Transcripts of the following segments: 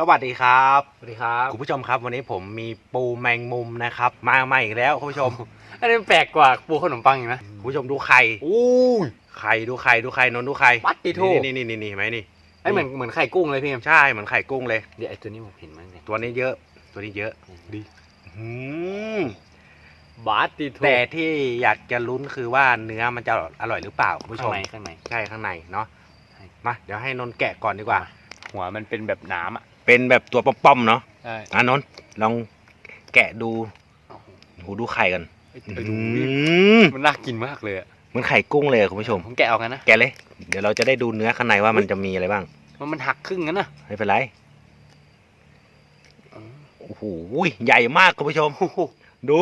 สวัสดีครับสวัสดีครับ คุณผู้ชมครับ วันนี้ผมมีปูแมงมุมนะครับ มาใหม่อีกแล้วคุณผู้ชม อันนี้แปลกกว่าปูขนมปังอีกนะคุณผู้ชมดูไข่อู้ยไข่ดูไข่ดูไข่นนท์ดูไข่ปัดติโทนี่นี่นี่นี่เห็นไหมนี่ไอ้เหมือนเหมือนไข่กุ้งเลยพี่เอ็มใช่เหมือนไข่กุ้งเลยเดี๋ยวไอ้ตัวนี้ผมเห็นมั้งเนี่ยตัวนี้เยอะ ตัวนี้เยอะดีอืมบาติโทแต่ที่อยากจะลุ้นคือว่าเนื้อมันจะอร่อยหรือเปล่าคุณผู้ชข้างมในข้างในใช่ข้างในเนาะใช่มาเดี๋ยวให้นนท์แกะก่อนดีกว่า หัวมันเป็นแบบน้ำอะ เป็นแบบตัวป้อมๆเนาะใช่อะนนท์ลองแกะดูหูดูไข่กันไปดูอืดิมมันน่ากินมากเลยอะเหมันไข่กุ้งเลยอะคุณผู้ชม ผมแกะเอากันนะ แกะเลย เดี๋ยวเราจะได้ดูเนื้อข้างในว่ามันจะมีอะไรบ้าง มันมันหักครึ่งกันนะไม่เป็นไร โอ้โหใหญ่มากคุณผู้ชม โอ้โหดู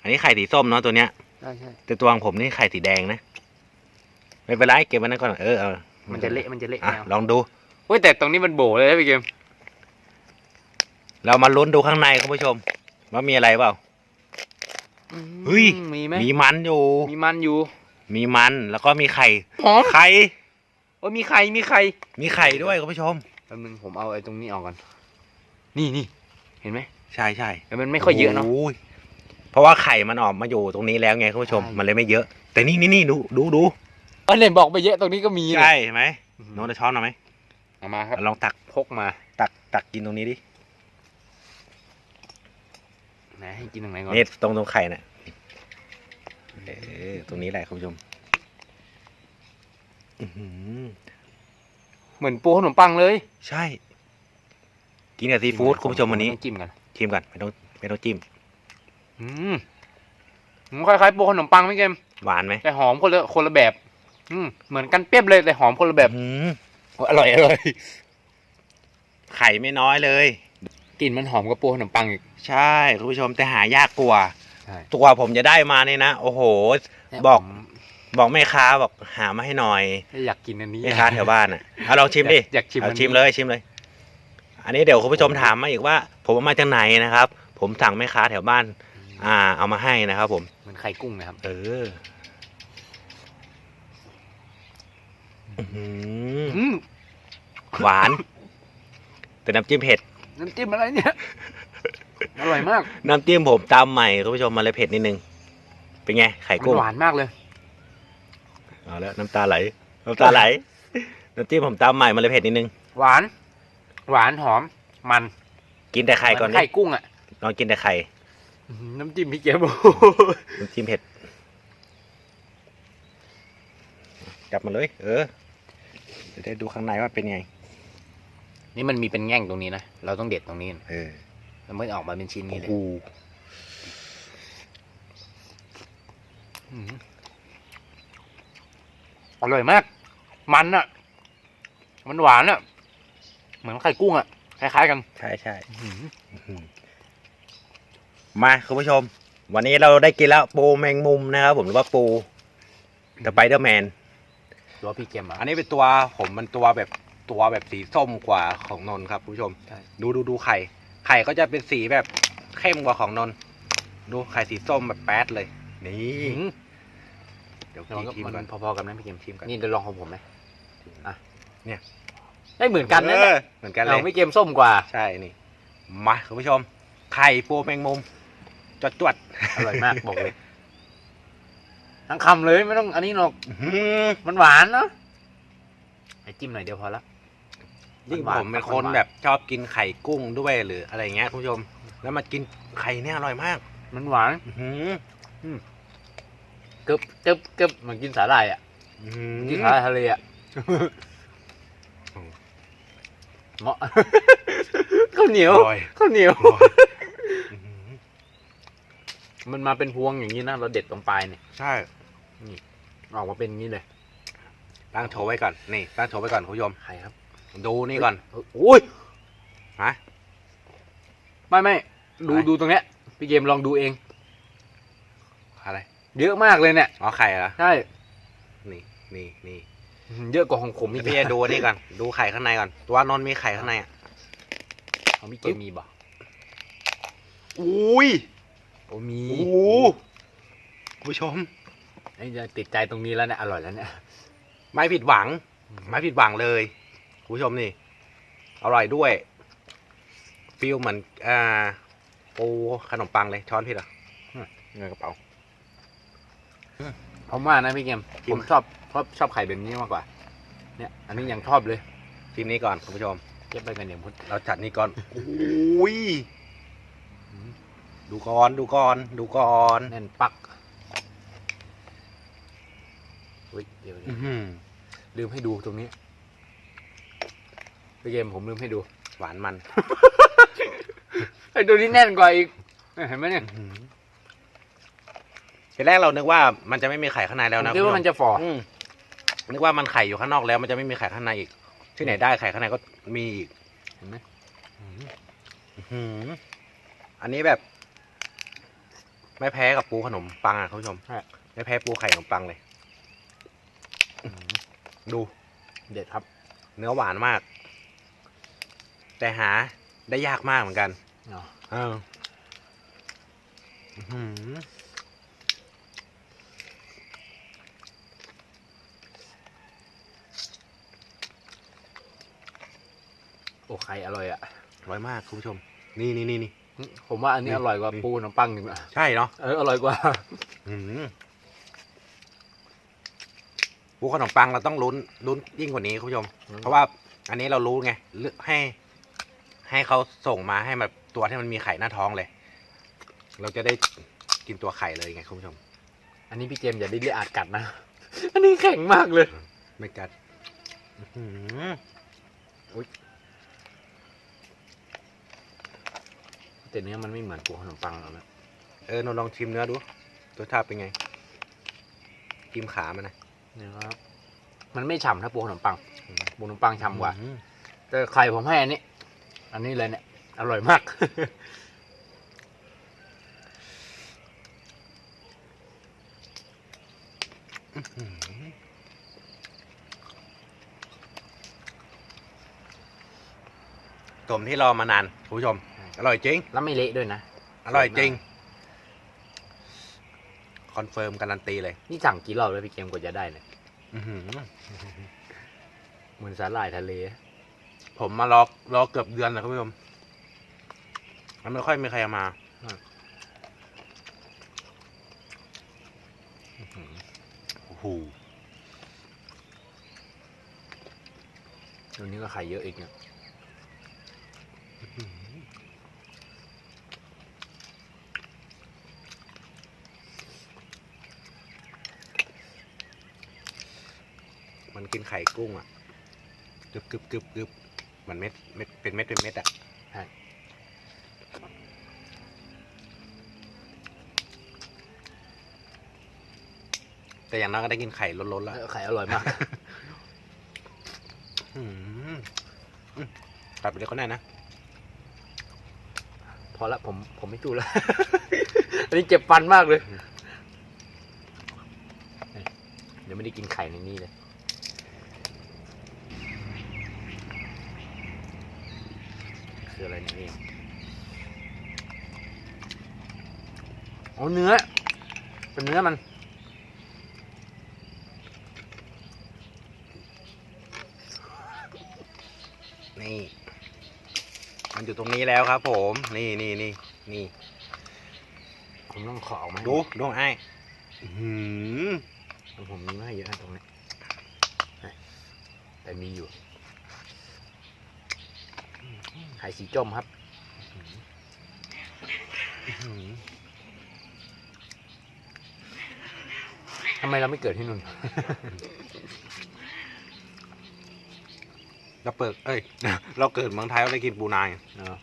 อันนี้ไข่สีส้มเนาะตัวเนี้ย ใช่ใช่แต่ตัวของผมนี่ไข่สีแดงนะ ไม่เป็นไรเก็บไว้นั่นก่อน เออเออมันจะเละมันจะเละอะแนวลองดู เฮ้ยแต่ตรงนี้มันโบเลยนะพี่เกม เรามาลุ้นดูข้างในคุณผู้ชม ว่ามีอะไรเปล่า เฮ้ย มีไหมมีมันอยู่ มีมันอยู่ มีมันแล้วก็มีไข่หอมไข่โอ้ยมีไข่ มีไข่ มีไข่ด้วยคุณผู้ชมแป๊บนึงผมเอาไอ้ตรงนี้ออกก่อน นี่นี่เห็นไหม ใช่ใช่แต่มันไม่ค่อยเยอะเนาะ โยเพราะว่าไข่มันออกมาอยู่ตรงนี้แล้วไงคุณผู้ชม ใช่ มันเลยไม่เยอะ แต่นี่นี่นี่ดูดูดูเออเนี่ยบอกไปเยอะตรงนี้ก็มีใช่เห็นไหมอืมโน้ตจะช้อนเอาไหม เอามาครับลองตักพกมา ตักตักกินตรงนี้ดิไหนให้กินตรงไหนก่อนนี่ตรงตรงไข่น่ะเออตรงนี้แหละคุณผู้ชมอื้อหือเหมือนปูขนมปังเลย ใช่ กินกับซีฟู้ดคุณผู้ชมวันนี้ต้องจิ้มกันชิมก่อนไม่ต้องไม่ต้องจิ้มอืมมันคล้ายๆปูขนมปังไหมเกมหวานไหมแต่หอมคนละคนละแบบ อืมเหมือนกันเปรี้ยบเลยแต่หอมคนละแบบ อื้อหืออร่อยอร่อยไข่ไม่น้อยเลยกลิ่นมันหอมกับปูขนมปังอีก ใช่คุณผู้ชมแต่หายากกว่าใช่ ตัวผมจะได้มาเนี่ยนะ โอ้โห บอก บอกแม่ค้าบอกหามาให้หน่อยอยากกินอันนี้ แม่ค้าแถวบ้านอะเอาลองชิมดิอยากชิมเอาอันนี้ชิมเลยชิมเลย อันนี้เดี๋ยวคุณผู้ชมถามมาอีกว่า ผมเอามาจากไหนนะครับ ผมสั่งแม่ค้าแถวบ้าน อ่า เอามาให้นะครับ ผม เหมือนไข่กุ้งนะครับ เออ อื้อหืออืมหวาน แต่น้ำจิ้มเผ็ด น้ำจิ้มอะไรเนี่ย อร่อยมาก น้ำจิ้มผมตามใหม่คุณผู้ชมมาเลยเผ็ดนิดนึง เป็นไง ไข่มันกุ้งหวานมากเลย เอาแล้วน้ำตาไหล น้ำตาไหล น้ำจิ้มผมตามใหม่มาเลยเผ็ดนิดนึง หวาน หวานหอม มัน กินแต่ไข่ก่อนเหมืดิไข่กุ้งอะลองกินแต่ไข่อื้อหือน้ำจิ้มพี่เกมน้ำจิ้มเผ็ด จับมาเลย เออ จะได้ดูข้างในว่าเป็นไง นี่มันมีเป็นแง่งตรงนี้นะ เราต้องเด็ดตรงนี้เออแล้วมันออกมาเป็นชิ้นนี้เลยโอ้โหอื้อหืออร่อยมาก มันอะมันหวานอะเหมือนไข่กุ้งอะคล้ายๆกัน ใช่ใช่อื้อหืออืมมาคุณผู้ชม วันนี้เราได้กินแล้วปูแมงมุมนะครับผมหรือว่าปูสไปเดอร์แมน ตัวพี่เกมอะอันนี้เป็นตัวผมมันตัวแบบตัวแบบสีส้มกว่าของนนท์ครับคุณผู้ชม ใช่ดูดูดูไข่ ไข่ก็จะเป็นสีแบบเข้มกว่าของนนท์ดูไข่สีส้มแบบแป๊ดเลย นี่อื้อหือเดี๋ยวแต่มันก็ชิมก่มัอนนพอๆกันนะพี่เกมชิมก่อนนี่เดี๋ยวลองของผมไหมอะเนี่ยได้เหมือนกันนะเออเหมือนกันเลเราย ไม่เกมส้มกว่า ใช่นี่ มาคุณผู้ชม ไข่ปูแมงมุมจวดจวดอร่อยมากบอกเลย ทั้งคำเลยไม่ต้องอันนี้หรอกอื้อหือมันหวานเนาะไอจิ้มหน่อยเดียวพอละยิ่งหวานผมเป็นหวานคนแบบชอบกินไข่กุ้งด้วยหรืออะไรเงี้ยคุณผู้ชม แล้วมากินไข่เนี่ยอร่อยมาก มันหวานอื้อหือเกึบเกึบเกึบเหมือนกินสาหร่ายอะอื้อหือกินสาหร่ายทะเลอะอืมเหมาะข้าวเหนียวอร่อยข้าวเหนียวอร่อยอื้อหือมันมาเป็นพวงอย่างนี้นะเราเด็ดตรงปลายเนี่ยใช่ ออกมาเป็นอย่างนี้เลยตั้งโชว์ไว้ก่อน นี่ตั้งโชว์ไว้ก่อนคุณผู้ชมใครครับ ดูนี่ก่อนเออโอ้ยฮะไม่ไม่ดูอะไรดูตรงเนี้ย พี่เกมลองดูเอง อะไร เยอะมากเลยเนี่ยอ๋อไข่เหรอใช่นี่นี่นี่เยอะกว่าของผมอีกพี่จะดูอันนี่ก่อนดูไข่ข้างในก่อนตัวนนท์มีไข่ข้างในอะของพี่เกมมีบ่อุ้ยโอ้มีโอ้โหคุณผู้ชม ไอ้จะติดใจตรงนี้แล้วเนี่ยอร่อยแล้วเนี่ยไม่ผิดหวัง ไม่ผิดหวังเลยคุณผู้ชมนี่ออร่อยด้วยฟิลเหมือนอ่าปูขนมปังเลยช้อนพี่เหรอเงินกระเป๋าผมว่านะพี่เกมกินผมชอบชอบชอบไข่แบบนี้มากกว่า เนี่ย อันนี้ยังชอบเลยชิมนี้ก่อนคุณผู้ชมเก็บไปกันอย่างพุทธเราจัดนี่ก่อนอุ้ยดูก่อนดูก่อนดูก่อนแน่นปัก อุ้ยเดี๋ยวอื้อหือลืมให้ดูตรงนี้พี่เกมผมลืมให้ดู หวานมัน ไอ้ตัวนี้แน่นกว่าอีกเห็นไหมเนี่ยอื้อหือทีแรกเรานึกว่ามันจะไม่มีไข่ข้างในแล้วผมนะคิดว่ามันจะฝ่ออืมนึกว่ามันไข่อยู่ข้างนอกแล้ว มันจะไม่มีไข่ข้างในอีก ที่ไหนได้ไข่ข้างในก็มีอีกเห็นไหมอื้อหืออันนี้แบบ ไม่แพ้กับปูขนมปังอะคุณผู้ชมไม่แพ้ปูไข่ขนมปังเลย ดูเด็ดครับ เนื้อหวานมาก แต่หาได้ยากมากเหมือนกันอ๋อเอออื้อหือโอ้ไข่อร่อยอะอร่อยมากคุณผู้ชม นี่นี่นี่นี่ผมว่าอันนี้นี่อร่อยกว่านี่ปูขนมปังหนึ่งอะใช่เนาะเอออร่อยกว่า อื้อ หือปูขนมปังเราต้องลุ้นลุ้นยิ่งกว่านี้คุณผู้ชม เพราะว่าอันนี้เรารู้ไงเลือกให้ ให้เขาส่งมาให้แบบตัวที่มันมีไข่หน้าท้องเลย เราจะได้กินตัวไข่เลยไงคุณผู้ชม อันนี้พี่เจมส์อย่าดิ้นเลยอาจกัดนะ อันนี้แข็งมากเลย ไม่กัดอื้อหือแต่เนื้อมันไม่เหมือนปูขนมปังหรอกนะ เออหนลองชิมเนื้อดูรสชาติเป็นไงชิมขามันนะ เนื้อมันไม่ฉ่ำถ้าปูขนมปังปูขนมปังฉ่ำกว่าอื้อแต่ไข่ผมให้อันนี้ อันนี้เลยเนี่ย อร่อยมากหือสมที่รอมานานคุณผู้ชม อร่อยจริง แล้วไม่เละด้วยนะ อร่อยจริง คอนเฟิร์มการันตีเลย นี่สั่งกี่รอบแล้วพี่เกมกว่าจะได้เนี่ยอื้อหือ เหมือนสาหร่ายทะเล ผมมารอรอเกือบเดือนเลยคุณผู้ชมมันไม่ค่อยมีใครเอามาโอ้โหตัวนี้ก็ไข่เยอะอีกเนี่ย มันกินไข่กุ้งอะกึบกึบกึบกึบเหมันเม็ดเม็ดเป็นเม็ดเป็นเม็ดอะใช่แต่อย่างน้อยก็ได้กินไข่ล้นๆแล้วเออไข่อร่อยมากอืมอืมตัดไปเลยก็ได้นะ พอละผมผมไม่จู้แล้ว อันนี้เจ็บฟันมากเลย เดี๋ยวไม่ได้กินไข่ในนี้เลย คืออะไรเนี่ยนี่อ๋อเนื้อ เป็นเนื้อมัน นี่ มันอยู่ตรงนี้แล้วครับผม นี่นี่นี่นี่ ผมต้องขอออกมาให้ดูดวงไอ้อื้อหือผมมีไม่เยอะนะตรงนี้แต่มีอยู่ ไข่สีจ้มครับอื้อหือทำไมเราไม่เกิดที่นู่นเราเปิด เอ้ย เราเกิดเมืองไทยเราได้กินปูนายเนาะ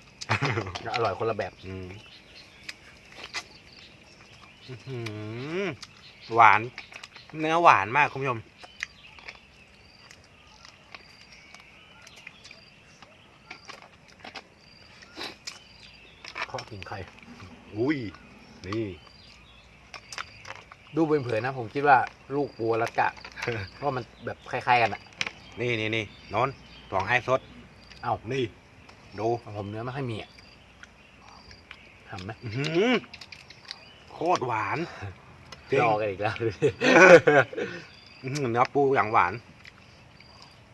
อร่อยคนละแบบ อืมอื้อหือหวาน เนื้อหวานมากคุณผู้ชม ขอกินไข่ อุ้ย นี่ ดูเผินๆนะ ผมคิดว่าลูกปูละกะ เพราะมันแบบคล้ายๆกันอะนี่นี่นี่นนท์ลองให้สด เอ้านี่ ดูของผมเนื้อไม่ค่อยมีอะทำไหมอื้อหือโคตรหวานจริงรอกันอีกแล้วอื้อหือเนื้อปูอย่างหวาน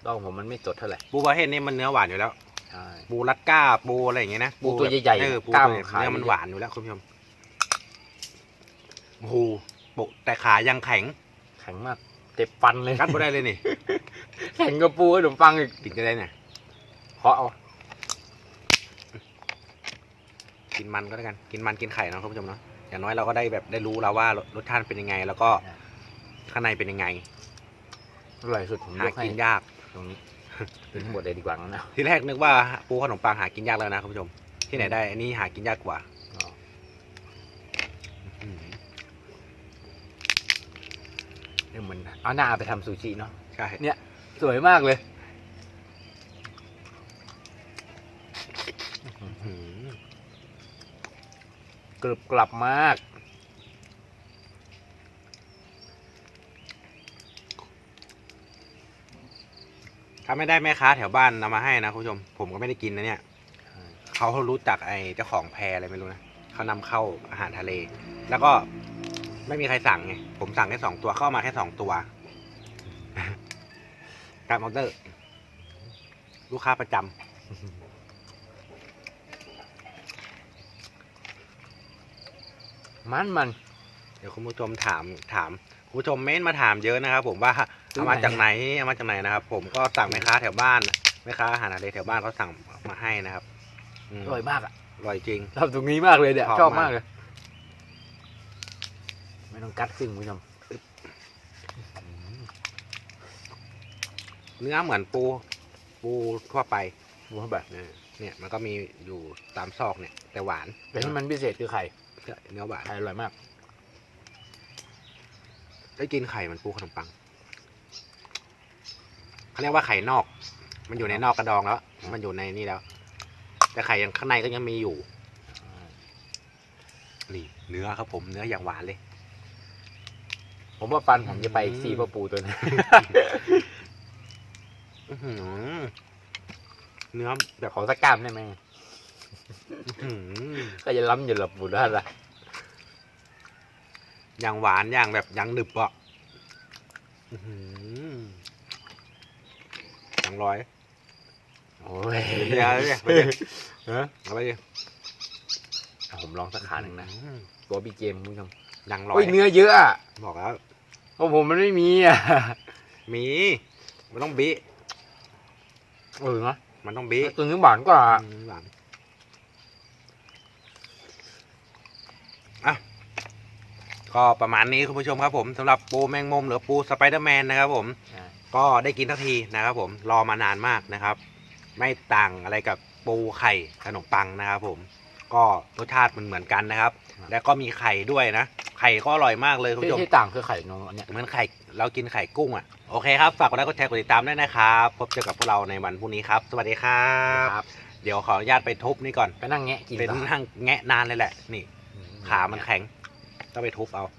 ต้องผมมันไม่สดเท่าไหร่ ปูประเภทนี้มันเนื้อหวานอยู่แล้ว ใช่ปูรัดก้าปูอะไรอย่างเงี้ยนะปูตัวใหญ่ๆเออปูกล้ามตัวใหญ่ขายเนื้อมันหวานอยู่แล้วคุณผู้ชมโอ้โหโปะแต่ขายังแข็งแข็งมากเจ็บฟันเลยกัดไม่ได้เลยนี่แข็งกับปูขนมปังอีกกินจะได้เนี่ยเพราะเอากินมันก็แล้วกัน กินมันกินไข่เนาะคุณผู้ชมเนาะอย่างน้อยเราก็ได้แบบได้รู้แล้วว่ารสรสชาติเป็นยังไง แล้วก็ข้างในเป็นยังไงอร่อยสุดผมหายกให้กินยากตรงนี้ เป็นทั้งหมดเลยดีกว่านะทีแรกนึกว่าปูขนมปังหากินยากแล้วนะคุณผู้ชม ที่ไหนได้อันนี้หากินยากกว่าอ๋ออืมเนี่ยเหมือนเอาหน้าไปทำซูชิเนาะใช่เนี่ย สวยมากเลยอืมกรึบกลับมาก ถ้าไม่ได้แม่ค้าแถวบ้านนำมาให้นะคุณผู้ชม ผมก็ไม่ได้กินนะเนี่ยเขารู้จักไอ้เจ้าของแพรอะไรไม่รู้นะเขานำเข้าอาหารทะเล แล้วก็ไม่มีใครสั่งไงผมสั่งแค่สองตัวเข้ามาแค่สองตัวการออเดอร์ ลูกค้าประจำมันมัน เดี๋ยวคุณผู้ชมถามถามคุณผู้ชมเม้นมาถามเยอะนะครับผมว่าซื้อ เอามาไหนจากไหนเอามาจากไหนนะครับ ผมก็สั่งแม่ค้าแถวบ้านแม่ค้าอาหารทะเลแถวบ้านเขาสั่งมาให้นะครับอืมอร่อยมากอะอร่อยจริงชอบตรงนี้มากเลยเนี่ยชอบชอบมามากกเลย ไม่ต้องกัดซึ่งคุณผู้ชมเนื้อเหมือนปู ปูทั่วไปดูให้แบบเนี่ยเนี่ย มันก็มีอยู่ตามซอกเนี่ย แต่หวานแต่ที่มันพิเศษคือไข่เนื้อหวานไข่อร่อยมาก ได้กินไข่เหมันปูขนมปัง เขาเรียกว่าไข่นอก มันอยู่ในนอกกระดองแล้ว มันอยู่ในนี่แล้ว แต่ไข่ยังข้างในก็ยังมีอยู่ นี่ เนื้อครับผมเนื้ออย่างหวานเลย ผมว่าฟันผมจะไปอืมซีปลาปูตัวนี้อื้อหือเนื้อแบบขอสักกล้ามได้ไหมอื้อหือก็จะล้ำอยู่หลับปูได้ละอย่างหวานอย่างแบบอย่างหนึบอะ อื้อหืออย่างร้อยโอ้ยเดี๋ยวเดี๋ยวเดี๋ยวฮะเอาไปดิผมลองสักขาหนึ่งนะอื้อตัวบีเกมคุณผู้ชมอย่างร้อโอ้ยยเนื้อเยอะอะบอกแล้วโอ้ผมมันไม่มีอะมีมันต้องบิเออเนาะมันต้องบิตัวนี้หวานกว่าอืมหวานอะก็ประมาณนี้คุณผู้ชมครับผมสำหรับปูแมงมุมหรือปูสไปเดอร์แมนนะครับผม ก็ได้กินทักทีนะครับผมรอมานานมากนะครับ ไม่ต่างอะไรกับปูไข่ขนมปังนะครับผมก็รสชาติมันเหมือนกันนะครับครับแล้วก็มีไข่ด้วยนะ ไข่ก็อร่อยมากเลยคุณที่ผู้ชมที่ต่างคือไข่นมอันเนี้ยเหมือนไข่เรากินไข่กุ้งอะโอเคครับฝากกดไลค์กดแชร์กดติดตามด้วยนะครับพบเจอกับพวกเราในวันพรุ่งนี้ครับ สวัสดีครับครับเดี๋ยวขออนุญาตไปทุบนี่ก่อนไปนั่งแงะกินเป็นต่อนั่งแงะนานเลยแหละ นี่ ขามันแข็งต้องไปทุบเอาค